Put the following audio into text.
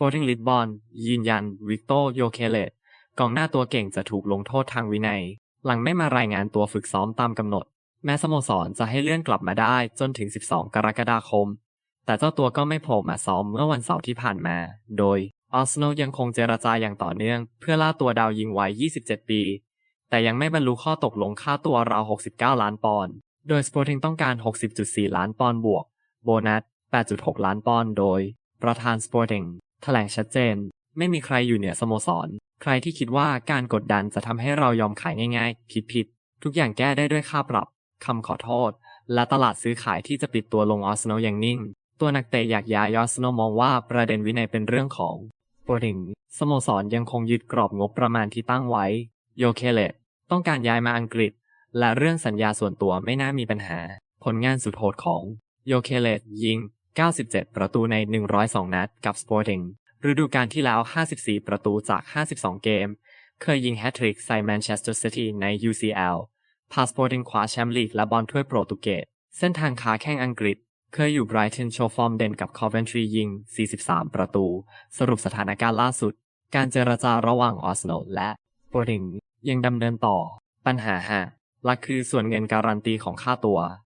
Sporting Lisbon ยืนยันวิกโตโยเคเลตกองหน้าตัวเก่งจะถูกลงโทษทางวินัย หลังไม่มารายงานตัวฝึกซ้อมตามกำหนด แม้สโมสรจะให้เลื่อนกลับมาได้จนถึง 12 กรกฎาคม แต่เจ้าตัวก็ไม่โผล่มาซ้อมเมื่อวันเสาร์ที่ผ่านมา โดยอาร์เซนลยังคงเจรจาอย่างต่อเนื่อง เพื่อล่าตัวดาวยิงวัย 27 ปี แต่ยังไม่บรรลุข้อตกลงค่าตัวราว 69 ล้านปอนด์ โดย Sporting ต้องการ 60.4 ล้านปอนด์บวก โบนัส 8.6 ล้านปอนด์ โดย ประธาน Sporting แถลงชัดเจน ไม่มีใครอยู่เหนือสโมสร ใครที่คิดว่าการกดดันจะทำให้เรายอมขายง่ายๆ ผิดๆ ทุกอย่างแก้ได้ด้วยค่าปรับคำขอโทษ และตลาดซื้อขายที่จะปิดตัวลงอาร์เซนอย่างนิ่ง ตัวนักเตะอยากย้ายอาร์เซนมองว่าประเด็นวินัยเป็นเรื่องของ Sporting สโมสรยังคงยึดกรอบงบประมาณที่ตั้งไว้ โยเคเลตต้องการย้ายมาอังกฤษ และเรื่องสัญญาส่วนตัวไม่น่ามีปัญหา ผลงานสุดโหดของโยเคเลตยิง 97 ประตูใน 102 นัดกับ Sporting ฤดูกาลที่แล้ว 54 ประตูจาก 52 เกม เคยยิงแฮตทริกใส่แมนเชสเตอร์ซิตี้ใน UCL พา Sporting คว้าแชมป์ลีกและบอลถ้วยโปรตุเกส เส้นทางค้าแข่งอังกฤษ เคยอยู่ไบรตันโชว์ฟอร์มเด่นกับ Coventry ยิง 43 ประตู สรุปสถานการณ์ล่าสุด การเจรจาระหว่างอาร์เนอลและ Sporting ยังดำเนินต่อ ปัญหาหลักคือส่วนเงินการันตีของค่าตัว